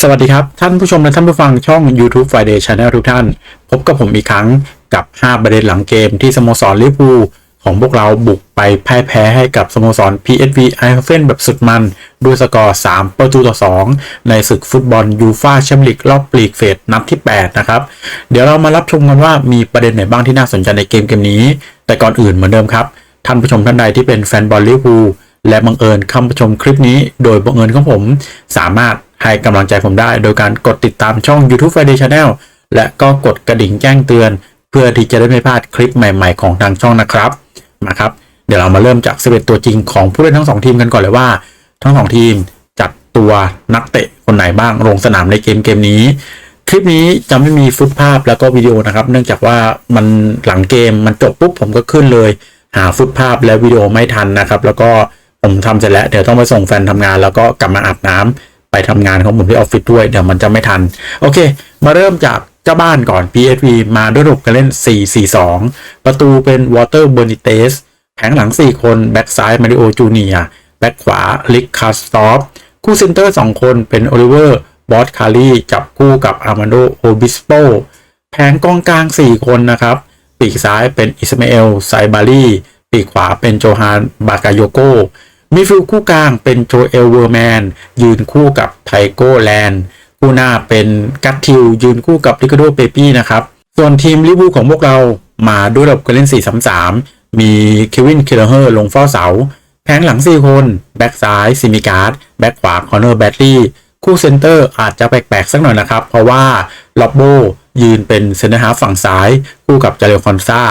สวัสดีครับ ท่านผู้ชมและท่านผู้ฟังช่อง YouTube Friday Channel ทุกท่าน พบกับผมอีกครั้งกับ 5 ประเด็นหลังเกมที่สโมสรลิเวอร์พูลของพวกเราบุกไปพ่ายแพ้ให้กับสโมสร PSV Eindhoven แบบสุดมัน ด้วยสกอร์ 3 ประตูต่อ 2 ในศึกฟุตบอลยูฟาแชมเปี้ยนลีกรอบปลีกเฟสนัดที่ 8 นะครับ เดี๋ยวเรามารับชมกันว่ามีประเด็นไหนบ้างที่น่าสนใจในเกมเกมนี้ แต่ก่อนอื่นเหมือนเดิมครับ ท่านผู้ชมท่านใดที่เป็นแฟนบอลลิเวอร์พูล และบังเอิญเข้ามาชมคลิปนี้ โดยบังเอิญของผม สามารถให้กำลังใจผมได้ โดยการกดติดตามช่อง YouTube Friday Channel และก็กดกระดิ่งแจ้งเตือน เพื่อที่จะได้ไม่พลาดคลิปใหม่ๆของทางช่องนะครับมาครับเดี๋ยวเรามาเริ่มจาก11ตัวจริงของผู้เล่นทั้งสองทีมกันก่อนเลยว่า ทั้งสองทีมจัดตัวนักเตะคนไหนบ้างลงสนามในเกมเกมนี้คลิปนี้จะไม่มีฟุตภาพแล้วก็วิดีโอนะครับ เนื่องจากว่ามันหลังเกมมันจบปุ๊บผมก็ขึ้นเลย หาฟุตภาพและวิดีโอไม่ทันนะครับ แล้วก็ ผมทำเสร็จแล้วเดี๋ยวต้องไปส่งแฟนทำงาน แล้วก็กลับมาอาบน้ำไปทำงานของผมที่ออฟฟิศด้วยเดี๋ยวมันจะไม่ทัน โอเค มาเริ่มจากเจ้าบ้านก่อน PSV มาด้วยระบบการเล่น 4-4-2 ประตูเป็น Water b e n i t e z แผงหลัง 4 คนแบ็กซ้ายมาริโอจูเนียแบ็กขวาลิกคาสตอฟคู่เซนเตอร์ 2 คนเป็นโอลิเวอร์บอสคารีจับคู่กับอาร์มานโดโอบิสโปแผงกองกลาง 4 คนนะครับ ปีกซ้ายเป็นอิสมาเอลไซบารีปีกขวาเป็นโจฮานบากาโยโก มิฟิลคู่กลางเป็นโจเอลเวอร์แมนยืนคู่กับไทโกแลนด์คู่หน้าเป็นกัตทิวยืนคู่กับริคาโดเปปี้นะครับ ส่วนทีมลิเวอร์พูลของพวกเรามาด้วยระบบการเล่น 4-3-3 มีเควินเคลเฮอร์ลงเฝ้าเสา แผงหลัง 4 คน แบ็กซ้ายซิมิการ์ด แบ็กขวาคอนเนอร์แบตลี่ คู่เซนเตอร์อาจจะแปลกๆ สักหน่อยนะครับ เพราะว่าล็อบโบยืนเป็นเซนเตอร์ฮาฝั่งซ้าย คู่กับจาเรลคอนซา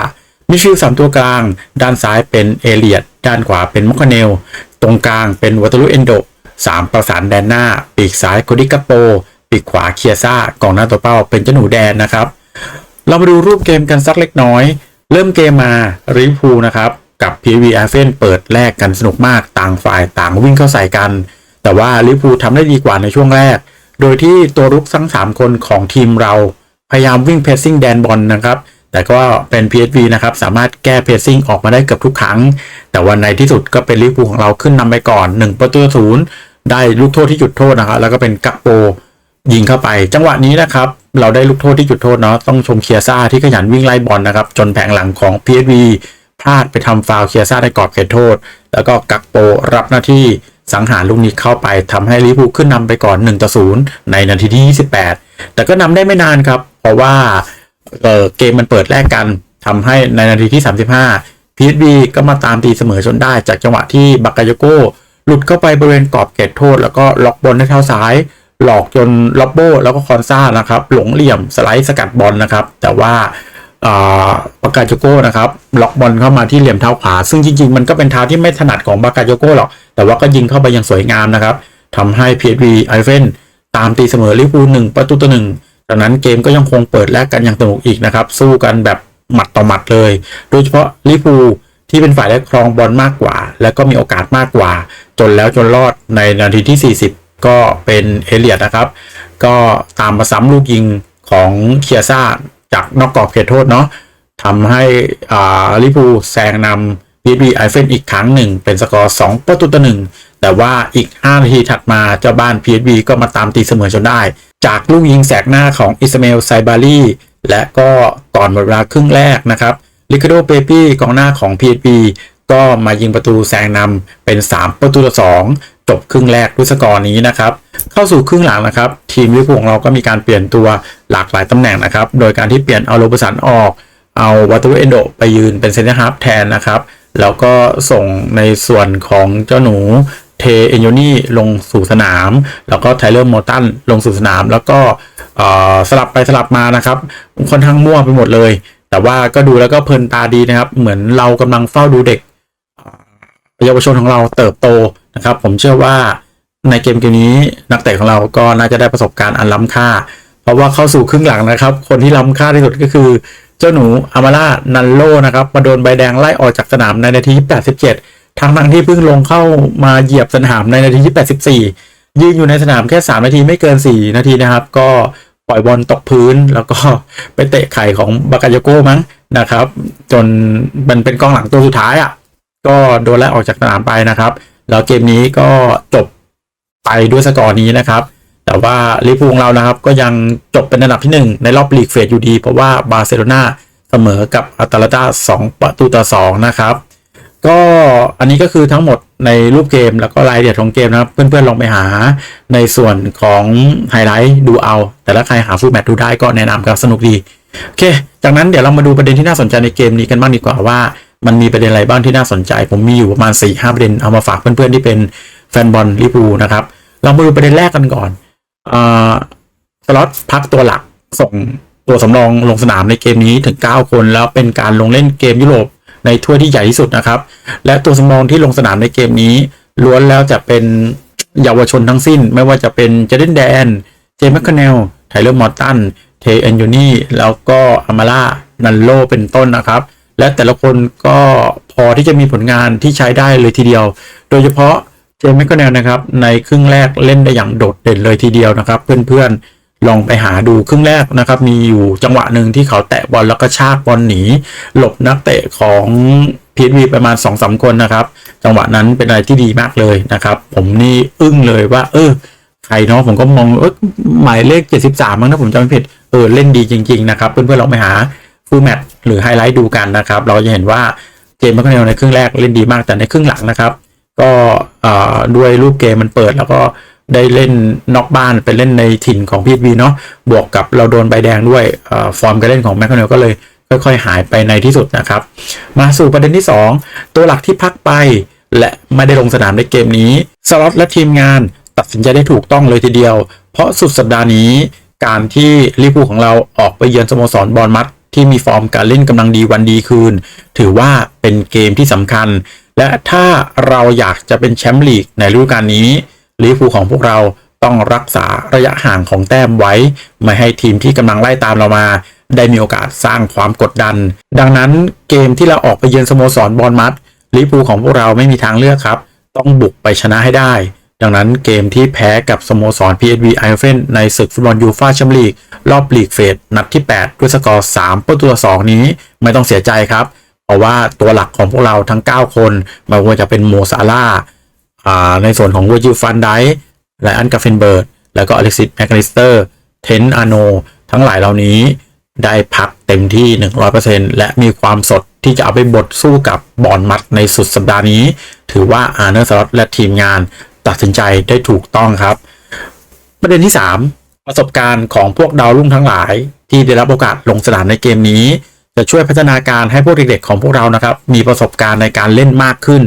มิฟิลสามตัวกลาง ด้านซ้ายเป็นเอเลียด ด้านขวาเป็นมอคคาเนล ตรงกลางเป็นวัตลุเอนโดสามประสานแดนหน้า ปีกซ้ายโคดิกาโป ปีกขวาเคียซ่ากองหน้าตัวเป้าเป็นเจ้าหนูแดนนะครับ เรามาดูรูปเกมกันสักเล็กน้อย เริ่มเกมมาริพูนะครับกับ PV a f เฟนเปิดแลกกันสนุกมากต่างฝ่ายต่างวิ่งเข้าใส่กัน แต่ว่าลิฟูทำได้ดีกว่าในช่วงแรก โดยที่ตัวรุกทั้ง 3 คนของทีมเราพยายามวิ่งเพ s ซิ่งแดนบอลนะครับ แต่ก็เป็น PSV นะครับ สามารถแก้เพ s ซิ่งออกมาได้เกือบทุกครั้ง แต่วันในที่สุดก็เป็นลิฟูลของเราขึ้นนำไปก่อน 1 ประตูศูนย์ได้ลูกโทษที่จุดโทษนะครับ แล้วก็เป็นกัปโปยิงเข้าไป จังหวะนี้นะครับ เราได้ลูกโทษที่จุดโทษเนาะต้องชมเคียซ่าที่ขยันวิ่งไล่บอลนะครับ จนแผงหลังของ PSV พลาดไปทำฟาวเคียซ่าได้กรอบเขตโทษ แล้วก็กักโปรับหน้าที่สังหารลูกนี้เข้าไปทำให้ลิเวอร์พูลขึ้นนำไปก่อน1ต่อ0ในนาทีที่ 28 แต่ก็นำได้ไม่นานครับ เพราะว่า เออเกมมันเปิดแลกกันทำให้ในนาทีที่ 35 PSV ก็มาตามตีเสมอจนได้จากจังหวะที่บักายโกหลุดเข้าไปบริเวณกรอบเขตโทษ แล้วก็ล็อกบอลด้วยเท้าซ้าย หลอกจนล็อบโบแล้วก็คอนซ่านะครับ หลงเหลี่ยมสไลด์สกัดบอลนะครับ แต่ว่าบากาโจโก้นะครับล็อกบอลเข้ามาที่เหลี่ยมเท้าขวา ซึ่งจริงๆ มันก็เป็นเท้าที่ไม่ถนัดของบากาโจโก้หรอก แต่ว่าก็ยิงเข้าไปอย่างสวยงามนะครับทำให้ PSV ไอเฟนตามตีเสมอลิเวอร์พูลหนึ่งประตูต่อหนึ่ง จากนั้นเกมก็ยังคงเปิดแลกกันอย่างสนุกอีกนะครับ สู้กันแบบหมัดต่อหมัดเลย โดยเฉพาะลิเวอร์พูที่เป็นฝ่ายได้ครองบอลมากกว่า และก็มีโอกาสมากกว่า จนแล้วจนรอดในนาทีที่ 40 ก็เป็นเอเลียดนะครับ ก็ตามมาซ้ำลูกยิงของเคียซ่าจากนอกกรอบเขตโทษเนาะทำให้อ่าลิปูแซงนำพีบีไอเฟนอีกครั้งหนึ่ง เป็นสกอร์2ประตูต่อหนึ่งแต่ว่าอีก 5 นาทีถัดมาเจ้าบ้าน PSV ก็มาตามตีเสมอจนได้ จากลูกยิงแสกหน้าของอิสมาเอลไซบารีและก็ก่อนหมดเวลาครึ่งแรกนะครับลิคาโดเปปี้กองหน้าของ PSV ก็มายิงประตูแซงนำเป็น 3 ประตูต่อ2จบครึ่งแรกด้วยสกอร์นี้นะครับ เข้าสู่ครึ่งหลังนะครับ ทีมลิเวอร์พูลของเราก็มีการเปลี่ยนตัวหลากหลายตำแหน่งนะครับ โดยการที่เปลี่ยนเอาโรบสันออก เอาวัตถุเอนโดไปยืนเป็นเซนเตอร์ฮาร์ฟแทนนะครับ แล้วก็ส่งในส่วนของเจ้าหนู เทเอนโยนี่ลงสู่สนาม แล้วก็ไทเลอร์มอร์ตันลงสู่สนาม แล้วก็สลับไปสลับมานะครับ ค่อนข้างมั่วไปหมดเลย แต่ว่าก็ดูแล้วก็เพลินตาดีนะครับ เหมือนเรากำลังเฝ้าดูเด็กเยาวชนของเราเติบโตนะครับ ผมเชื่อว่าในเกมเกมนี้นักเตะของเราก็น่าจะได้ประสบการณ์อันล้ำค่า เพราะว่าเข้าสู่ครึ่งหลังนะครับ คนที่ล้ำค่าที่สุดก็คือ เจ้าหนูอามาล่านันโลนะครับมาโดนใบแดงไล่ออกจากสนามในนาทีที่87 ทั้งทั้งที่เพิ่งลงเข้ามาเหยียบสนามในนาทีที่ 84 ยืนอยู่ในสนามแค่ 3 นาทีไม่เกิน 4 นาทีนะครับ ก็ปล่อยบอลตกพื้นแล้วก็ไปเตะไข่ของบากายโกมั้งนะครับ จนมันเป็นกองหลังตัวสุดท้ายอะ ก็โดนไล่ออกจากสนามไปนะครับ แล้วเกมนี้ก็จบไปด้วยสกอร์นี้นะครับ แต่ว่าลิเวอร์พูลของเรานะครับ ก็ยังจบเป็นอันดับที่ 1 ในรอบลีกเฟสอยู่ดี เพราะว่าบาร์เซโลนาเสมอกับอัตแลนตา2ประตูต่อ2นะครับ ก็อันนี้ก็คือทั้งหมดในรูปเกมแล้วก็รายละเอียดของเกมนะครับ เพื่อนๆลองไปหาในส่วนของไฮไลท์ดูเอา แต่ถ้าใครหาฟูลแมตดูได้ก็แนะนำครับสนุกดี โอเค จากนั้นเดี๋ยวเรามาดูประเด็นที่น่าสนใจในเกมนี้กันบ้างดีกว่าว่ามันมีประเด็นอะไรบ้างที่น่าสนใจ ผมมีอยู่ประมาณ4ี่ห้าประเด็นเอามาฝากเพื่อนๆที่เป็นแฟนบอลลิเวอร์พูนะครับเรามาดูประเด็นแรกกันก่อนอ่าสล็อตพักตัวหลักส่งตัวสำรองลงสนามในเกมนี้ถึง 9 คน แล้วเป็นการลงเล่นเกมยุโรป ในถ้วยที่ใหญ่ที่สุดนะครับ และตัวสำรองที่ลงสนามในเกมนี้ ล้วนแล้วจะเป็นเยาวชนทั้งสิ้น ไม่ว่าจะเป็นเจเดนแดน เจมส์แมคเนลไทเลอร์มอร์ตัน เทเอนยูนี่แล้วก็อามาล่านันโลเป็นต้นนะครับ และแต่ละคนก็พอที่จะมีผลงานที่ใช้ได้เลยทีเดียว โดยเฉพาะเจมส์แมคคเนลนะครับในครึ่งแรกเล่นได้อย่างโดดเด่นเลยทีเดียวนะครับ เพื่อนๆ ลองไปหาดูครึ่งแรกนะครับ มีอยู่จังหวะหนึ่งที่เขาแตะบอลแล้วก็ชากบอลหนี หลบนักเตะของพีทวีประมาณ2อสาคนนะครับ จังหวะนั้นเป็นอะไรที่ดีมากเลยนะครับ ผมนี่อึ้งเลยว่า เออใครเนาะผมก็มองเออหมายเลข 73 มั้งถ้าผมจำไม่ผิดเออเล่นดีจริง ๆ นะครับ เพื่อนๆลองไปหาฟูลแมตหรือไฮไลท์ดูกันนะครับ เราจะเห็นว่าเจมส์แมคคเนลในครึ่งแรกเล่นดีมากแต่ในครึ่งหลังนะครับ ก็ด้วยรูปเกมมันเปิดแล้วก็ ได้เล่นนอกบ้านไปเล่นในถิ่นของพีทวีเนาะบวกกับเราโดนใบแดงด้วยฟอร์มการเล่นของแมคคเนลก็เลยค่อยๆ หายไปในที่สุดนะครับ มาสู่ประเด็นที่ 2 ตัวหลักที่พักไป และไม่ได้ลงสนามในเกมนี้สล็อตและทีมงานตัดสินใจได้ถูกต้องเลยทีเดียว เพราะสุดสัปดาห์นี้ การที่ลิเวอร์พูของเราออกไปเยือนสโมสรบอลมัดที่มีฟอร์มการเล่นกำลังดีวันดีคืน ถือว่าเป็นเกมที่สำคัญ และถ้าเราอยากจะเป็นแชมป์ลีกในฤดูกาลนี้ ลิเวอร์พูของพวกเราต้องรักษาระยะห่างของแต้มไว้ ไม่ให้ทีมที่กำลังไล่ตามเรามา ได้มีโอกาสสร้างความกดดัน ดังนั้นเกมที่เราออกไปเยือนสโมสรบอลมัดลิเวอร์พูของพวกเราไม่มีทางเลือกครับ ต้องบุกไปชนะให้ได้ ดังนั้นเกมที่แพ้กับสโมสร PSV e i n f e n ในศึกฟุตบอลยูฟ่าแชมเปี้ยนลีกรอบลีกเฟสนัดที่ 8 ด้วยสกอร์ 3 ประตูต่อ2นี้ไม่ต้องเสียใจครับ เพราะว่าตัวหลักของพวกเราทั้ง 9 คนไม่ว่าจะเป็นโมซาร่า ในส่วนของเวอร์จิลฟันไดไลอันกาเฟนเบิร์ดแล้วก็อเล็กซิสแมคลิสเตอร์เทนอาโนทั้งหลายเหล่านี้ได้พักเต็มที่ 100%และมีความสดที่จะเอาไปบทสู้กับบอลมัดในสุดสัปดาห์นี้ ถือว่าอาร์เนอร์สล็อตและทีมงานตัดสินใจได้ถูกต้องครับ ประเด็นที่ 3 ประสบการณ์ของพวกดาวรุ่งทั้งหลาย ที่ได้รับโอกาสลงสนามในเกมนี้ จะช่วยพัฒนาการให้พวกเด็กๆของพวกเรานะครับ มีประสบการณ์ในการเล่นมากขึ้น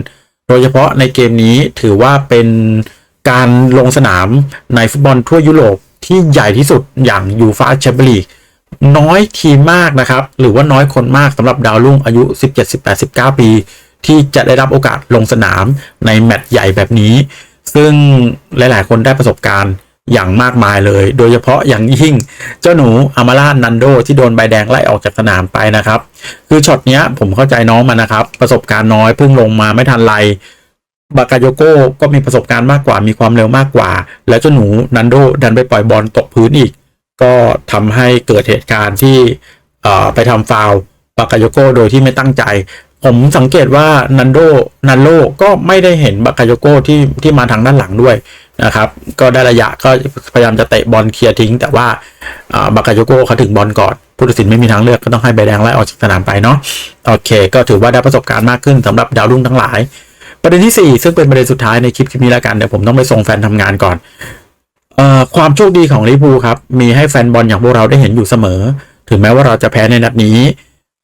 โดยเฉพาะในเกมนี้ถือว่าเป็นการลงสนามในฟุตบอลทั่วยุโรปที่ใหญ่ที่สุดอย่างยูฟาแชมเปี้ยนลีกน้อยทีมมากนะครับ หรือว่าน้อยคนมากสำหรับดาวรุ่งอายุ 17 18 19 ปี ที่จะได้รับโอกาสลงสนามในแมตช์ใหญ่แบบนี้ ซึ่งหลาย ๆ คนได้ประสบการณ์ อย่างมากมายเลย โดยเฉพาะอย่างยิ่งเจ้าหนูอามาล่านันโดที่โดนใบแดงไล่ออกจากสนามไปนะครับ คือช็อตเนี้ยผมเข้าใจน้องมันะครับ ประสบการณ์น้อยเพิ่งลงมาไม่ทันไรบากาโยโก้ก็มีประสบการณ์มากกว่ามีความเร็วมากกว่า แล้วเจ้าหนูนันโดดันไปปล่อยบอลตกพื้นอีก ก็ทำให้เกิดเหตุการณ์ที่ไปทำฟาวบากาโยโก้โดยที่ไม่ตั้งใจ ผมสังเกตว่านันโดนันโลก็ไม่ได้เห็นบากายโก้ที่ที่มาทางด้านหลังด้วยนะครับ ก็ได้ระยะก็พยายามจะเตะบอลเคลียร์ทิ้ง แต่ว่าบากายโก้เขาถึงบอลก่อนผู้ตัดสินไม่มีทางเลือกก็ต้องให้ใบแดงไล่ออกจากสนามไปเนาะโอเค ก็ถือว่าได้ประสบการณ์มากขึ้นสำหรับดาวรุ่งทั้งหลาย ประเด็นที่ 4 ซึ่งเป็นประเด็นสุดท้ายในคลิปคลิปนี้แล้วกันเดี๋ยวผมต้องไปส่งแฟนทำงานก่อนเอ่อความโชคดีของลิปูครับมีให้แฟนบอลอย่างพวกเราได้เห็นอยู่เสมอ ถึงแม้ว่าเราจะแพ้ในนัดนี้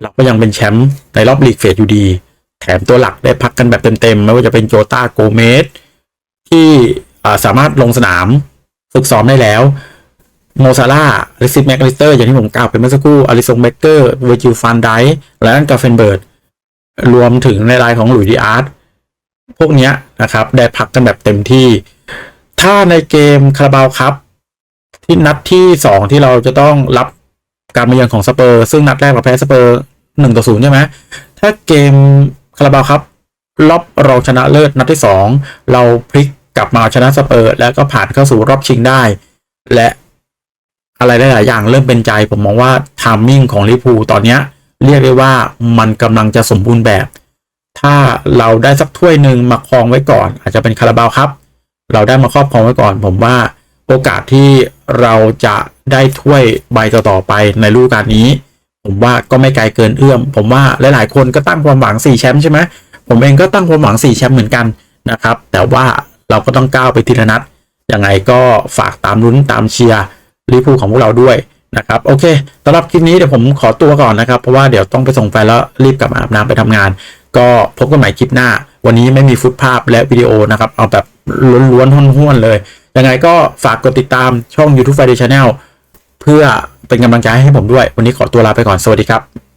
เราก็ยังเป็นแชมป์ในรอบลีกเฟสอยู่ดี แถมตัวหลักได้พักกันแบบเต็มๆ ไม่ว่าจะเป็นโจตาโกเมสที่สามารถลงสนามฝึกซ้อมได้แล้ว โมซาร่าลิซิแมกลิสเตอร์ อย่างที่ผมกล่าวไปเมื่อสักครู่อลิซงเบเกอร์เวอร์จิลฟันไดและอันกาเฟนเบิร์ดรวมถึงในรายของหลุยดีอาร์ตพวกนี้นะครับ ได้พักกันแบบเต็มที่ ถ้าในเกมคาราบาวครับ ที่นัดที่สองที่เราจะต้องรับการมาเยือนของสเปอร์ ซึ่งนัดแรกเราแพ้สเปอร์ หนึ่งต่อศูนย์ใช่ไหมถ้าเกมคาราบาวครับรอบเราชนะเลิศนัดที่สองเราพลิกกลับมาชนะสเปอร์แล้วก็ผ่านเข้าสู่รอบชิงได้ และอะไรหลายๆอย่างเริ่มเป็นใจ ผมมองว่าทามมิ่งของลิปูตอนนี้เรียกได้ว่ามันกำลังจะสมบูรณ์แบบ ถ้าเราได้สักถ้วยหนึ่งมาครองไว้ก่อน อาจจะเป็นคาราบาวครับ เราได้มาครอบครองไว้ก่อน ผมว่าโอกาสที่เราจะได้ถ้วยใบต่อๆไปในฤดูกาลนี้ ผมว่าก็ไม่ไกลเกินเอื้อม ผมว่าหลายๆ คนก็ตั้งความหวัง 4 แชมป์ใช่ไหมผมเองก็ตั้งความหวัง 4 แชมป์เหมือนกันนะครับ แต่ว่าเราก็ต้องก้าวไปทีละนัดยังไงก็ฝากตามลุ้นตามเชียร์ลิเวอร์พูของพวกเราด้วยนะครับโอเคสำหรับคลิปนี้เดี๋ยวผมขอตัวก่อนนะครับ เพราะว่าเดี๋ยวต้องไปส่งแฟนแล้วรีบกลับมาอาบน้ำไปทำงาน ก็พบกันใหม่คลิปหน้า วันนี้ไม่มีฟุตภาพและวิดีโอนะครับ เอาแบบล้วนๆห้วนๆเลยยังไงก็ฝากกดติดตามช่อง YouTube Friday Channel เพื่อ เป็นกำลังใจให้ผมด้วย วันนี้ขอตัวลาไปก่อน สวัสดีครับ